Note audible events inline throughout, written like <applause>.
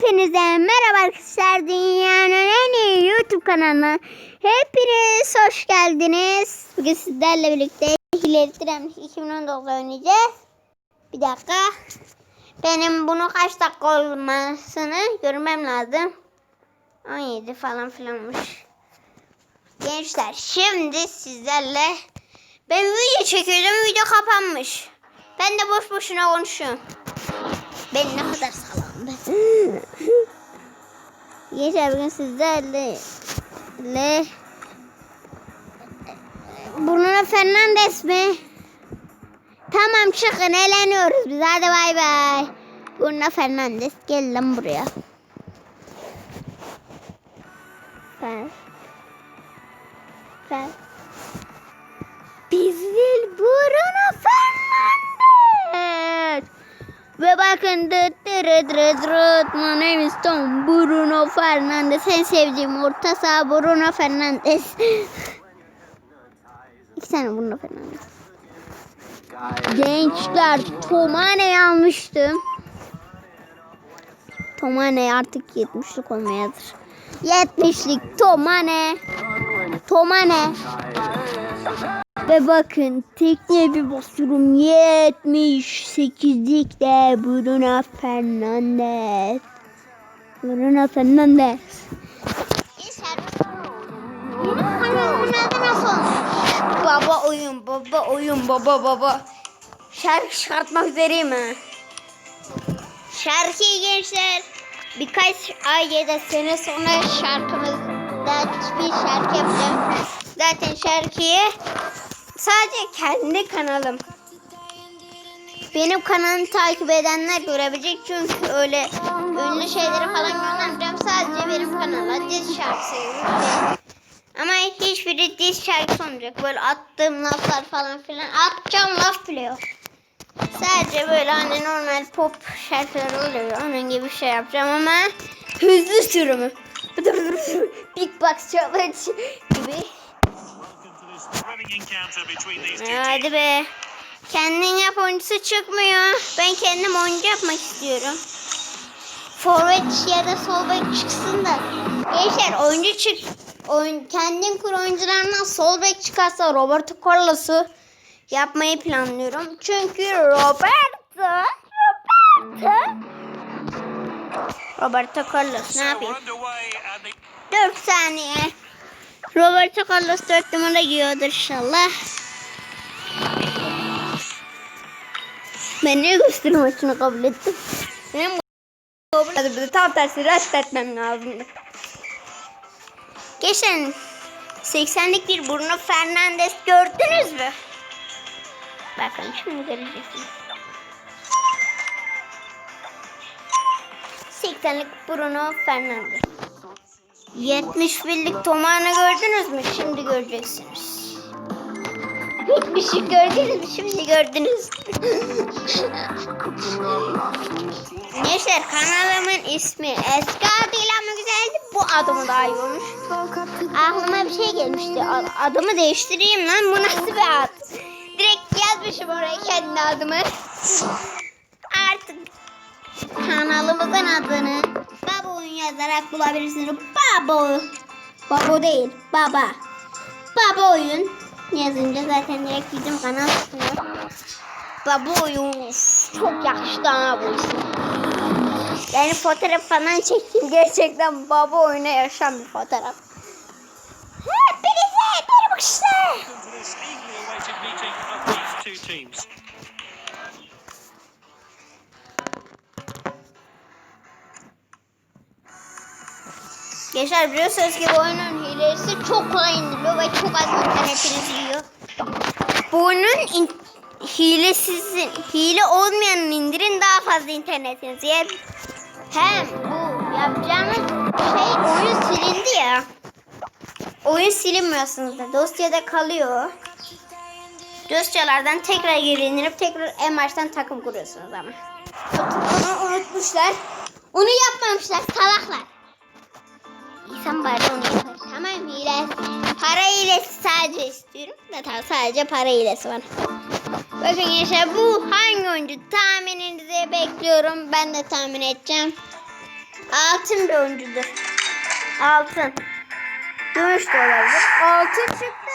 Hepinize merhaba arkadaşlar. Dünyanın en iyi YouTube kanalına hepiniz hoş geldiniz. Bugün sizlerle birlikte Hilal Tren 2019 oynayacağız. Bir dakika. Benim bunu kaç dakika olmasını görmem lazım. 17 falan filanmış. Gençler şimdi sizlerle ben video çekiyordum video kapanmış. Ben de boş boşuna konuşuyorum. Ben ne kadar salam ben. Gençler bugün sizlerle le Bruno Fernandes mi? Tamam çıkın eğleniyoruz biz hadi bay bay. Bruno Fernandes gel lan buraya. Ver. Ver. Bizim Bruno Fernandes. Ve bakın dıt dırıt dırıt dırıt. My name is Tom Bruno Fernandes. En sevdiğim orta saha Bruno Fernandes. <laughs> İki tane Bruno Fernandes. Gençler Tomane'yi almıştım. Tomane artık 70'lik olmayadır. 70'lik Tomane. Tomane. Ve bakın tekneye bir basıyorum. 78'likte Bruno Fernandes. Bruno Fernandes. Baba oyun, baba oyun, baba baba. Şarkı çıkartmak üzereyim ha. Şarkıyı gençler birkaç ay ya da sene sonra şarkımızda bir şarkı yapacağım. Zaten şarkıyı sadece kendi kanalım. Benim kanalımı takip edenler görebilecek çünkü öyle ünlü şeyleri falan göndermeyeceğim. Sadece benim kanala diz şarkısı. Ama hiçbiri diz şarkısı olmayacak. Böyle attığım laflar falan filan. Atacağım laf bile yok. Sadece böyle hani normal pop şarkıları oluyor. Onun gibi bir şey yapacağım ama hızlı sürümü. Big Box Challenge gibi. Hadi be. Kendin yap oyuncusu çıkmıyor. Ben kendim oyuncu yapmak istiyorum. Forvet ya da sol bek çıksın da. Gençler oyuncu çık. Oyun, kendin kur oyuncularından sol bek çıkarsa Roberto Carlos'u yapmayı planlıyorum. Çünkü Roberto Roberto Roberto Carlos ne yapayım? we're underway and the 4 saniye. Roberto Carlos 4 numara giyiyordur inşallah. Ben niye gösteri maçını kabul ettim? Benim kabul. Tam tersi reddetmem lazımdı. Geçen 80'lik bir Bruno Fernandes gördünüz mü? Bakın şimdi göreceksiniz. 80'lik Bruno Fernandes. 71'lik Tomar'ı gördünüz mü? Şimdi göreceksiniz. 70'lik gördünüz mü? Şimdi gördünüz. Gençler kanalımın ismi eski adıyla mı güzeldi? Bu adımı daha iyi olmuş. Aklıma bir şey gelmişti. Adımı değiştireyim lan. Bu nasıl bir ad? Direkt yazmışım oraya kendi adımı. Artık kanalımızın adını Babo yazarak bulabilirsiniz. Babo. Babo değil. Baba. Baba oyun yazınca zaten direkt bizim kanal çıkıyor. Baba oyun. Çok yakıştı ha bu isim. Yani fotoğraf falan çektim. Gerçekten baba oyuna yaşam bir fotoğraf. Hepinize merhaba arkadaşlar. Gençler biliyorsunuz ki bu oyunun hilesi çok kolay indiriliyor ve çok az internetiniz yiyor. Bu oyunun in- hilesizin, hile olmayanın indirin daha fazla internetiniz yer. Hem bu yapacağımız şey oyun silindi ya. Oyun silinmiyor aslında. Dosyada kalıyor. Dosyalardan tekrar geri tekrar en baştan takım kuruyorsunuz ama. Onu unutmuşlar. Onu yapmamışlar salaklar. İnsan bari onu yapar. Tamam hile. Para hilesi sadece istiyorum. Zaten sadece para hilesi var. Bakın gençler bu hangi oyuncu tahmininizi bekliyorum. Ben de tahmin edeceğim. Altın bir oyuncudur. Altın. Gümüş de olabilir. Altın çıktı.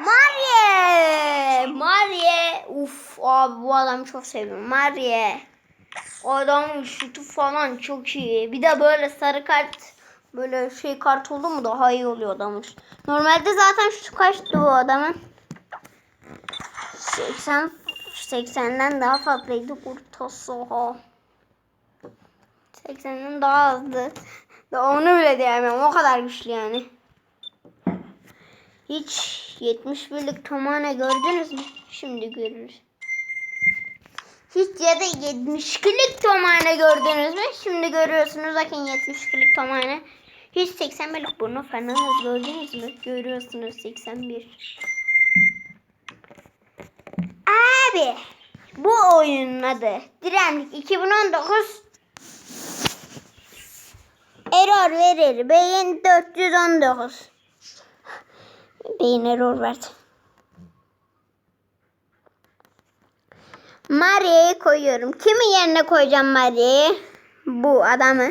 Marie. Marie. Uf abi bu adamı çok seviyorum. Marie. Adamın şutu falan çok iyi. Bir de böyle sarı kart böyle şey kart oldu mu daha iyi oluyor adamın. Normalde zaten şu kaçtı bu adamın? 80 80'den daha fazlaydı kurtası. Oha. 80'den daha azdı. Da onu bile diyemem. O kadar güçlü yani. Hiç 71'lik Tomane gördünüz mü? Şimdi görürüz. Hiç ya da 72'lik Tomane gördünüz mü? Şimdi görüyorsunuz. Bakın 72'lik Tomane. Hiç 81'lik Bruno Fernandes gördünüz mü? Görüyorsunuz 81. Abi bu oyunun adı Direnlik 2019 Error verir. Beyin 419. Beyin error verdi. Maria'yı koyuyorum. Kimin yerine koyacağım Maria'yı? Bu adamı.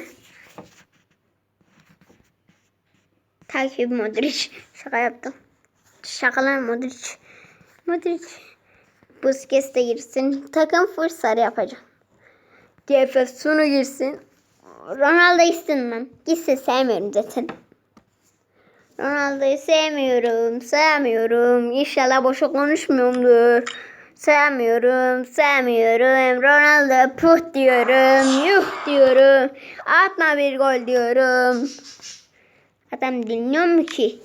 Takip Modric. Şaka yaptım. Şakalar Modric. Modric. Busquets de girsin. Takım full sarı yapacağım. GFF sonu girsin. Ronaldo istemem. Gitsin sevmiyorum zaten. Ronaldo'yu sevmiyorum. Sevmiyorum. İnşallah boşa konuşmuyorumdur. Sevmiyorum. Sevmiyorum. Ronaldo puh diyorum. Yuh diyorum. Atma bir gol diyorum. Adam dinliyor mu ki?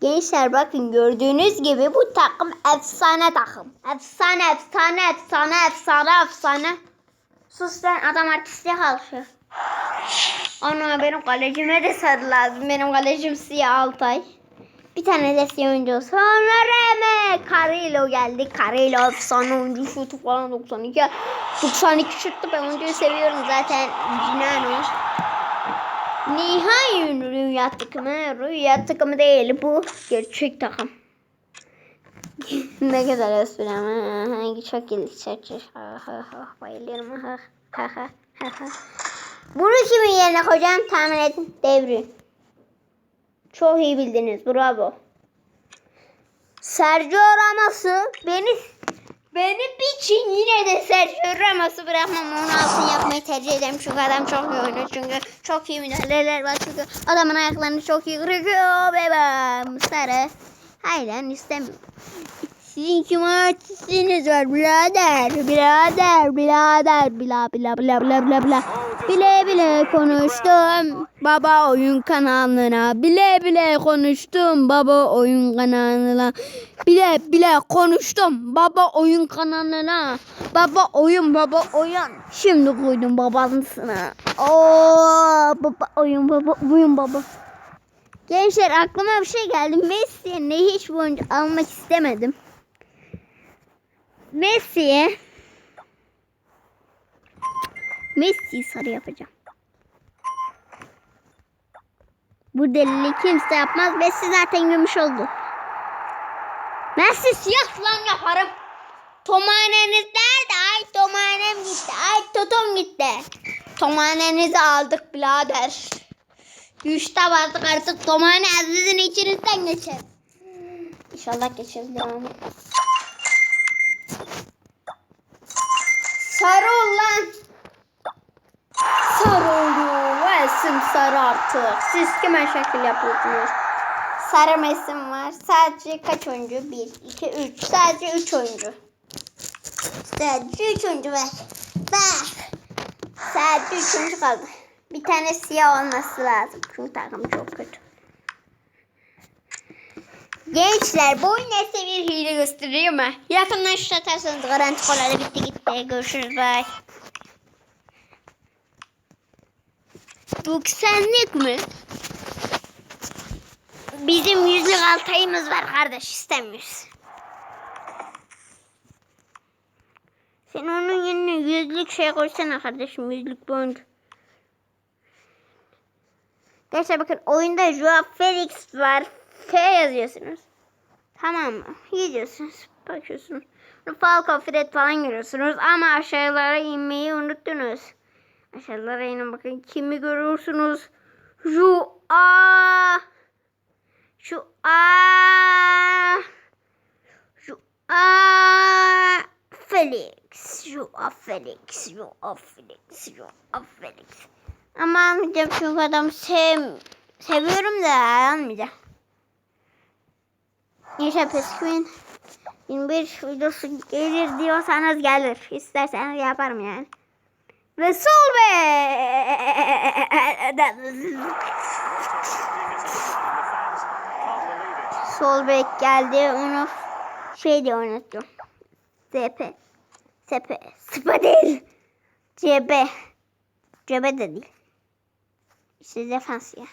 Gençler bakın gördüğünüz gibi bu takım efsane takım. Efsane, efsane, efsane, efsane, efsane. Sus lan adam artistliğe kalkıyor. Ana benim kalecime de sarı lazım. Benim kalecim siyah Altay. Bir tane de oyuncu. Sonra Reme. Carrillo geldi. Carrillo efsane oyuncu. Şutu falan 92. 92 şutlu ben oyuncuyu seviyorum zaten. Cinano. Nihai rüya takımı. Rüya takımı değil bu. Gerçek takım. <laughs> ne kadar espri. Hangi çok ilginç. Bayılıyorum. Bunu kimin yerine koyacağım tahmin edin. Devri. Çok iyi bildiniz. Bravo. Sergio Ramos'u beni benim için yine de Sergio Ramos'u bırakmam. Onu altın yapmayı tercih ederim. Çünkü adam çok iyi oynuyor. Çünkü çok iyi müdahaleler var. Çünkü adamın ayaklarını çok iyi kırıyor. Bebem. Sarı. Hayır istemiyorum. Sizin kim artistiniz var birader, birader, birader, bila bila bila bila bila bila. Bile bile konuştum baba oyun kanalına, bile bile konuştum baba oyun kanalına, bile bile konuştum baba oyun kanalına, baba oyun baba oyun. Şimdi koydum babasına. Oo baba oyun baba oyun baba. Gençler aklıma bir şey geldi. Messi yerine hiç bu oyuncu almak istemedim. Messi'ye Messi'yi sarı yapacağım. Bu deliliği kimse yapmaz. Messi zaten gümüş oldu. Messi siyah falan yaparım. Tomaneniz nerede? Ay tomanem gitti. Ay totom gitti. Tomanenizi aldık birader. Üçte vardık artık tomane azizin içinizden geçer. İnşallah geçeriz devam Sarı ol lan. Sarı oldu. Resim sarı artık. Siz kime şekil yapıyorsunuz? Sarı mesim var. Sadece kaç oyuncu? 1, 2, 3. Sadece 3 oyuncu. Sadece 3 oyuncu var. Bak. Sadece 3 oyuncu kaldı. Bir tane siyah olması lazım. Çünkü takım çok kötü. Gençler bu oyun size bir hile gösteriyor mu? Yakından şut atarsanız garanti kolay bitti gitti. Görüşürüz bye. 90'lık mı? Bizim yüzlük altayımız var kardeş istemiyoruz. Sen onun yerine yüzlük şey koysana kardeşim yüzlük boncu. Arkadaşlar bakın oyunda Joao Felix var. F yazıyorsunuz. Tamam mı? Gidiyorsunuz. Bakıyorsunuz. Falco Fred falan görüyorsunuz. Ama aşağılara inmeyi unuttunuz. Aşağılara inin bakın kimi görüyorsunuz? Şu a şu a şu a Felix şu a Felix şu a Felix şu a Felix ama almayacağım çünkü adam sev seviyorum da almayacağım. Yaşa Peskvin 21 videosu gelir diyorsanız gelir. İsterseniz yaparım yani. Ve sol be. sol bek geldi. Onu şey diye oynatıyor. SP. SP. SP değil. CB. CB de değil. İşte defans ya.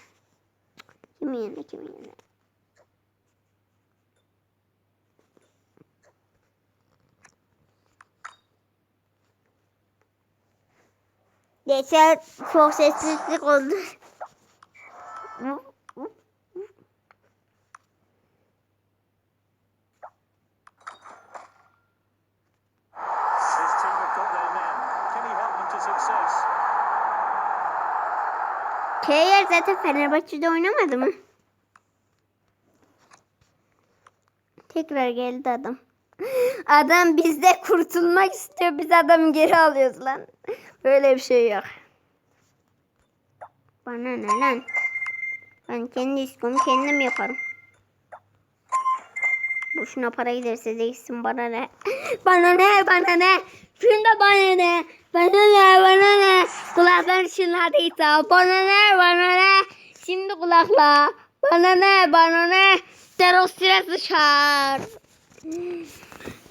Kimin yerine kimin yerine. Geçen çok sessizlik oldu. Keyer zaten Fenerbahçe'de oynamadı mı? Tekrar geldi adam. Adam bizde kurtulmak istiyor. Biz adamı geri alıyoruz lan. Böyle bir şey yok. Bana ne lan? Ben kendi iskomu kendim yaparım. Boşuna para giderse de gitsin <laughs> bana ne? Bana ne? Bana ne? Şunda bana ne? Bana ne? Bana ne? Kulaklar çınladıysa bana ne? Bana ne? Şimdi kulakla. Bana ne? Bana ne? Terör sırası çağır.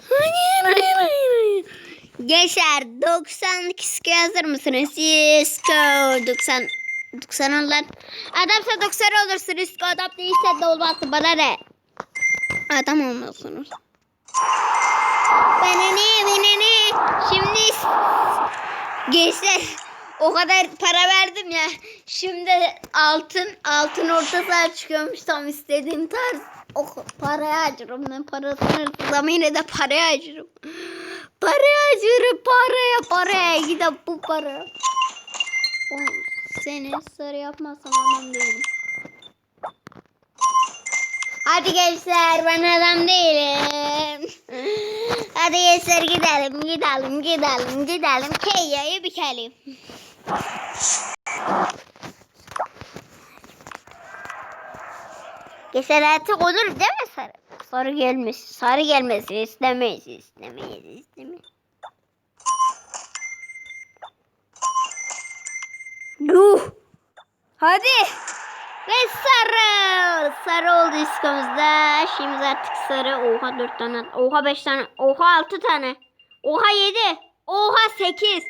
Hayır, hayır, hayır, hayır. Gençler 92 skill hazır mısınız? Cisco 90 90 lan. Adamsa 90 olursun. Cisco adam değilse de olmazsın. Bana ne? Adam olmalısınız. Bana ne? Bana ne? Şimdi gençler o kadar para verdim ya. Şimdi altın altın orta saha çıkıyormuş tam istediğim tarz. O paraya harcarım ben parasını ama yine de paraya harcarım. Paraya harcarım paraya paraya gidip bu para. Oğlum, Seni sarı yapmazsam adam değilim. Hadi gençler ben adam değilim. Hadi gençler gidelim gidelim gidelim gidelim. Keyya'yı bikelim. Gençler artık olur değil mi sarı? Sarı gelmiş. Sarı gelmesi istemeyiz istemeyiz istemeyiz. Yuh. Hadi. Ve sarı. Sarı oldu iskamızda. Şimdi artık sarı. Oha dört tane. Oha beş tane. Oha altı tane. Oha yedi. Oha sekiz.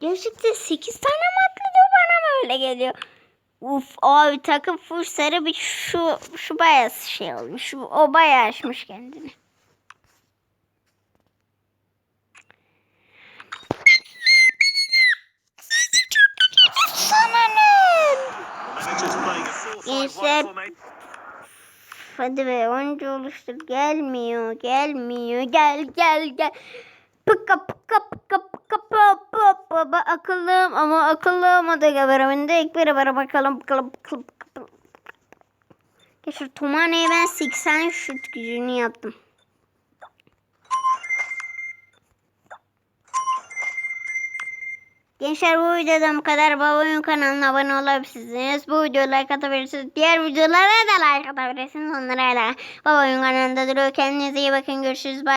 Gerçekten sekiz tane mi atladı bana mı öyle geliyor? Uf abi takım full sarı bir şu şu bayağı şey olmuş. Şu, o bayağı açmış kendini. Sana ne? Managers playing a 4-5-1 Gençler. Hadi be oyuncu oluştur. Gelmiyor, gelmiyor. Gel, gel, gel. Pıka pıka pa akıllım ama akıllım o da gebereminde ilk bir bara bakalım bakalım bakalım. Geçir Tomane'ye ben 80 şut gücünü yaptım. Gençler bu videodan bu kadar. Baba Oyun kanalına abone olabilirsiniz. Bu videoya like atabilirsiniz. Diğer videolara da like atabilirsiniz. Onlara da Baba Oyun kanalında duruyor. Kendinize iyi bakın. Görüşürüz. Bye.